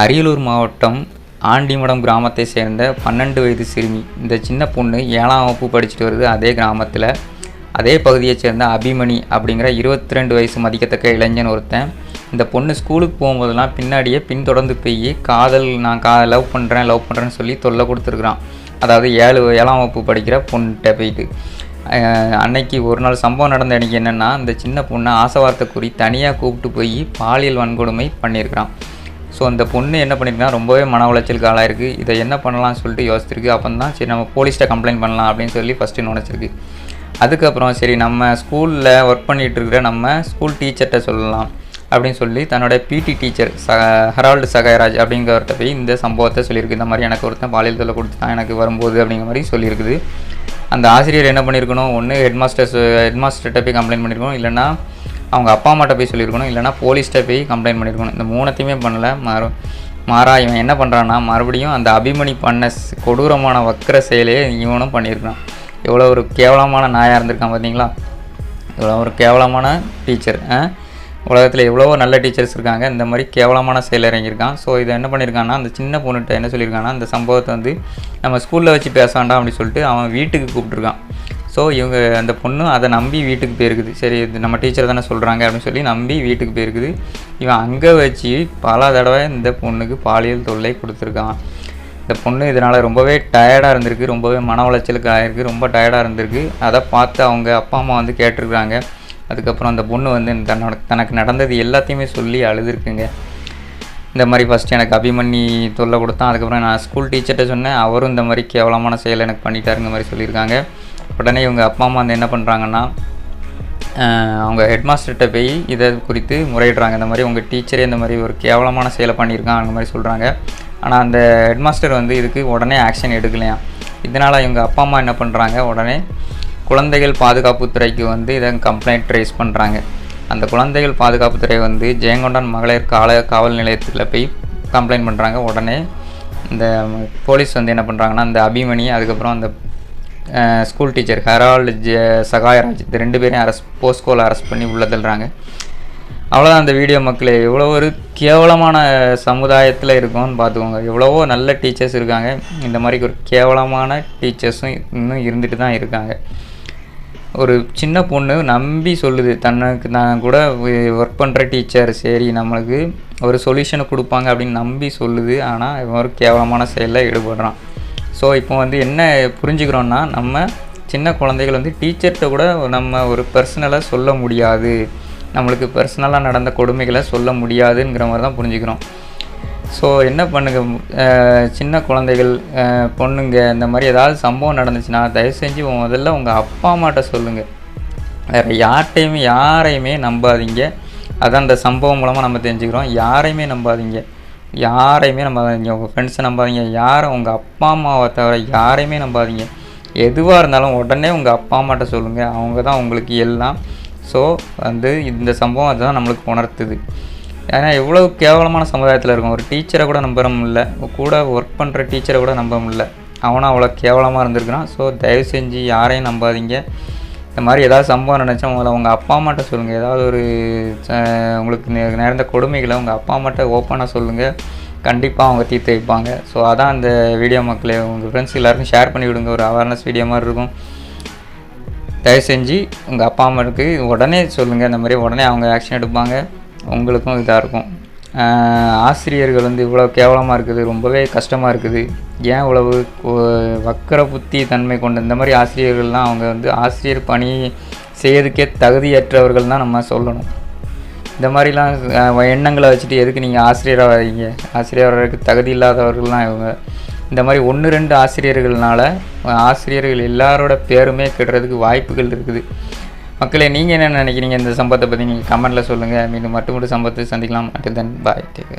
அரியலூர் மாவட்டம் ஆண்டிமடம் கிராமத்தை சேர்ந்த பன்னெண்டு வயது சிறுமி. இந்த சின்ன பொண்ணு ஏழாம் வகுப்பு படிச்சுட்டு வருது. அதே கிராமத்தில். அதே பகுதியைச் சேர்ந்த அபிமணி அப்படிங்கிற இருபத்தி ரெண்டு வயசு மதிக்கத்தக்க இளைஞன் ஒருத்தன். இந்த பொண்ணு ஸ்கூலுக்கு போகும்போதெல்லாம் பின்னாடியே பின்தொடர்ந்து போய் காதல் நான் கா லவ் பண்ணுறேன் லவ் பண்ணுறேன்னு சொல்லி தொல்லை கொடுத்துருக்குறான். அதாவது ஏழு ஏழாம் வகுப்பு படிக்கிற பொண்ணுகிட்ட போயிட்டு. அன்னைக்கு ஒரு நாள் சம்பவம் நடந்த அன்னைக்கு என்னென்னா அந்த சின்ன பொண்ணை ஆசை கூறி தனியாக கூப்பிட்டு போய் பாலியல் வன்கொடுமை பண்ணியிருக்கிறான். ஸோ அந்த பொண்ணு என்ன பண்ணியிருக்குன்னா ரொம்பவே மன உளைச்சலுக்கு ஆளாயிருக்கு. இதை என்ன பண்ணலாம்னு சொல்லிட்டு யோசிச்சிருக்கு. அப்போ தான் சரி நம்ம போலீஸ்கிட்ட கம்ப்ளைண்ட் பண்ணலாம் அப்படின்னு சொல்லி ஃபஸ்ட்டு நினச்சிருக்கு. அதுக்கப்புறம் சரி நம்ம ஸ்கூலில் ஒர்க் பண்ணிகிட்டு இருக்கிற நம்ம ஸ்கூல் டீச்சர்கிட்ட சொல்லலாம் அப்படின்னு சொல்லி தன்னோட பிடி டீச்சர் ச ஹரால்டு சகாயராஜ் அப்படிங்கிறவர்கிட்ட போய் இந்த சம்பவத்தை சொல்லியிருக்கு. இந்த மாதிரி எனக்கு ஒருத்தன் பாலியல் தொல்லை கொடுத்து தான் எனக்கு வரும்போது அப்படிங்கிற மாதிரி சொல்லியிருக்குது. அந்த ஆசிரியர் என்ன பண்ணியிருக்கணும்? ஒன்று ஹெட்மாஸ்டர்ஸ் ஹெட்மாஸ்டர்கிட்ட போய் கம்ப்ளைண்ட் பண்ணியிருக்கணும். இல்லைன்னா அவங்க அப்பா அம்மாட்ட போய் சொல்லியிருக்கணும் இல்லைனா போலீஸ்கிட்ட போய் கம்ப்ளைண்ட் பண்ணியிருக்கணும். இந்த மூணத்தையுமே பண்ணல. மாறு மாறா இவன் என்ன பண்ணுறான்னா மறுபடியும் அந்த அபிமணி பண்ண கொடூரமான வக்கர செயலையே இவனும் பண்ணியிருக்கான். எவ்வளோ ஒரு கேவலமான நாயாக இருந்திருக்கான் பார்த்தீங்களா இவ்வளோ ஒரு கேவலமான டீச்சர் உலகத்தில் எவ்வளவோ நல்ல டீச்சர்ஸ் இருக்காங்க. இந்த மாதிரி கேவலமான செயல் இறங்கியிருக்கான். ஸோ இதை என்ன பண்ணியிருக்கான்னா அந்த சின்ன பொண்ணுகிட்ட என்ன சொல்லியிருக்கான்னா அந்த சம்பவத்தை வந்து நம்ம ஸ்கூலில் வச்சு பேச வேண்டாம் அப்படின்னு சொல்லிட்டு அவன் வீட்டுக்கு கூப்பிட்ருக்கான் ஸோ இவங்க அந்த பொண்ணு அதை நம்பி வீட்டுக்கு போயிருக்குது. சரி இது நம்ம டீச்சர் தானே சொல்கிறாங்க அப்படின்னு சொல்லி நம்பி வீட்டுக்கு போயிருக்குது. இவன் அங்கே வச்சு பல தடவை இந்த பொண்ணுக்கு பாலியல் தொல்லை கொடுத்துருக்கான். இந்த பொண்ணு இதனால் ரொம்பவே டயர்டாக இருந்திருக்கு ரொம்பவே மன உளைச்சலுக்கு ஆகிருக்கு ரொம்ப டயர்டாக இருந்திருக்கு. அதை பார்த்து அவங்க அப்பா அம்மா வந்து கேட்டிருக்கிறாங்க. அதுக்கப்புறம் அந்த பொண்ணு வந்து தன்னோட தனக்கு நடந்தது எல்லாத்தையுமே சொல்லி அழுதுருக்குங்க. இந்த மாதிரி ஃபஸ்ட்டு எனக்கு அபிமன்னி தொல்லை கொடுத்தான். அதுக்கப்புறம் நான் ஸ்கூல் டீச்சர்கிட்ட சொன்னேன். அவரும் இந்த மாதிரி கேவலமான செயலை எனக்கு பண்ணிட்டாருங்க மாதிரி சொல்லியிருக்காங்க. உடனே இவங்க அப்பா அம்மா வந்து என்ன பண்ணுறாங்கன்னா அவங்க ஹெட்மாஸ்டர்கிட்ட போய் இதை குறித்து முறையிடுறாங்க. இந்த மாதிரி உங்கள் டீச்சரே இந்த மாதிரி ஒரு கேவலமான செயலை பண்ணியிருக்கான் அந்த மாதிரி சொல்கிறாங்க ஆனால் அந்த ஹெட்மாஸ்டர் வந்து இதுக்கு உடனே ஆக்ஷன் எடுக்கலையாம். இதனால் இவங்க அப்பா அம்மா என்ன பண்ணுறாங்க உடனே குழந்தைகள் பாதுகாப்புத்துறைக்கு வந்து இதை கம்ப்ளைண்ட் ரைஸ் பண்ணுறாங்க அந்த குழந்தைகள் பாதுகாப்புத்துறை வந்து ஜெயங்கொண்டான் மகளிர் கால காவல் நிலையத்தில் போய் கம்ப்ளைண்ட் பண்ணுறாங்க உடனே இந்த போலீஸ் வந்து என்ன பண்ணுறாங்கன்னா அந்த அபிமணி அதுக்கப்புறம் அந்த ஸ்கூல் டீச்சர் ஹெரால்டு ஜ சகாயராஜ் இந்த ரெண்டு பேரையும் அரெஸ்ட் போஸ்கோவில் அரெஸ்ட் பண்ணி உள்ளே தள்ளுறாங்க. அவ்வளோதான் அந்த வீடியோ மக்களே. எவ்வளோ ஒரு கேவலமான சமுதாயத்தில் இருக்கோம்னு பார்த்துக்கோங்க. எவ்வளவோ நல்ல டீச்சர்ஸ் இருக்காங்க. இந்த மாதிரி ஒரு கேவலமான டீச்சர்ஸும் இன்னும் இருந்துட்டு தான் இருக்காங்க. ஒரு சின்ன பொண்ணு நம்பி சொல்லுது. தனக்கு நான் கூட ஒர்க் பண்ணுற டீச்சர் சரி நம்மளுக்கு ஒரு சொல்யூஷனை கொடுப்பாங்க அப்படின்னு நம்பி சொல்லுது. ஆனால் இவன் ஒரு கேவலமான செயலில் ஈடுபடுறான். ஸோ இப்போ வந்து என்ன புரிஞ்சுக்கிறோன்னா நம்ம சின்ன குழந்தைகள் வந்து டீச்சர்கிட்ட கூட நம்ம ஒரு பர்சனலாக சொல்ல முடியாது. நம்மளுக்கு பர்சனலாக நடந்த கொடுமைகளை சொல்ல முடியாதுங்கிற மாதிரி தான் புரிஞ்சுக்கிறோம். ஸோ என்ன பண்ணுங்க? சின்ன குழந்தைகள் பொண்ணுங்க இந்த மாதிரி ஏதாவது சம்பவம் நடந்துச்சுன்னா தயவு செஞ்சு முதல்ல உங்கள் அப்பா அம்மாட்ட சொல்லுங்கள் வேறு யார்கிட்டையுமே யாரையுமே நம்பாதீங்க. அதான் அந்த சம்பவம் மூலமாக நம்ம தெரிஞ்சுக்கிறோம். யாரையுமே நம்பாதீங்க. யாரையுமே நம்பாதீங்க. உங்கள் ஃப்ரெண்ட்ஸை நம்பாதீங்க. யாரை உங்கள் அப்பா அம்மாவை தவிர யாரையுமே நம்பாதீங்க. எதுவாக இருந்தாலும் உடனே உங்கள் அப்பா அம்மாட்ட சொல்லுங்கள் அவங்க தான் உங்களுக்கு எல்லாம். ஸோ வந்து இந்த சம்பவம் அதுதான் நம்மளுக்கு உணர்த்துது. ஏன்னா எவ்வளோ கேவலமான சமுதாயத்தில் இருக்கும். ஒரு டீச்சரை கூட நம்புற முடியல. கூட ஒர்க் பண்ணுற டீச்சரை கூட நம்ப முடியல. அவனும் அவ்வளோ கேவலமாக இருந்திருக்கிறான். ஸோ தயவு செஞ்சு யாரையும் நம்பாதீங்க. இந்த மாதிரி ஏதாவது சம்பவம் நினச்சா உங்களை உங்கள் அப்பா அம்மாட்ட சொல்லுங்கள் ஏதாவது ஒரு உங்களுக்கு நே- நேர்ந்த கொடுமைகளை உங்கள் அப்பா அம்மாட்ட ஓப்பனாக சொல்லுங்கள் கண்டிப்பாக அவங்க தீர்த்து வைப்பாங்க. ஸோ அதான் அந்த வீடியோ மக்களே உங்கள் ஃப்ரெண்ட்ஸ் எல்லாருக்கும் ஷேர் பண்ணி விடுங்க. ஒரு அவேர்னஸ் வீடியோ மாதிரி இருக்கும். தயவு செஞ்சு உங்கள் அப்பா அம்மாவுக்கு உடனே சொல்லுங்கள் இந்த மாதிரி உடனே அவங்க ஆக்ஷன் எடுப்பாங்க. உங்களுக்கும் இதாக இருக்கும். ஆசிரியர்கள் வந்து இவ்வளோ கேவலமாக இருக்குது ரொம்பவே கஷ்டமாக இருக்குது. ஏன் இவ்வளவு வக்கர புத்தி தன்மை கொண்ட இந்த மாதிரி ஆசிரியர்கள்லாம் அவங்க வந்து ஆசிரியர் பணி செய்யறதுக்கே தகுதியற்றவர்கள் தான் நம்ம சொல்லணும். இந்த மாதிரிலாம் எண்ணங்களை வச்சுட்டு எதுக்கு நீங்கள் ஆசிரியராக வரீங்க? ஆசிரியர் வர்றதுக்கு தகுதி இல்லாதவர்கள்லாம் இவங்க. இந்த மாதிரி ஒன்று ரெண்டு ஆசிரியர்கள்னால ஆசிரியர்கள் எல்லாரோட பேருமே கெடுறதுக்கு வாய்ப்புகள் இருக்குது. மக்களே நீங்கள் என்ன நினைக்கிறீங்க இந்த சம்பவத்தை பற்றி நீங்கள் கமெண்ட்டில் சொல்லுங்கள் மீண்டும் மட்டும் மட்டும் சம்பவத்தை சந்திக்கலாம் மட்டும் தென் பாய் டேக்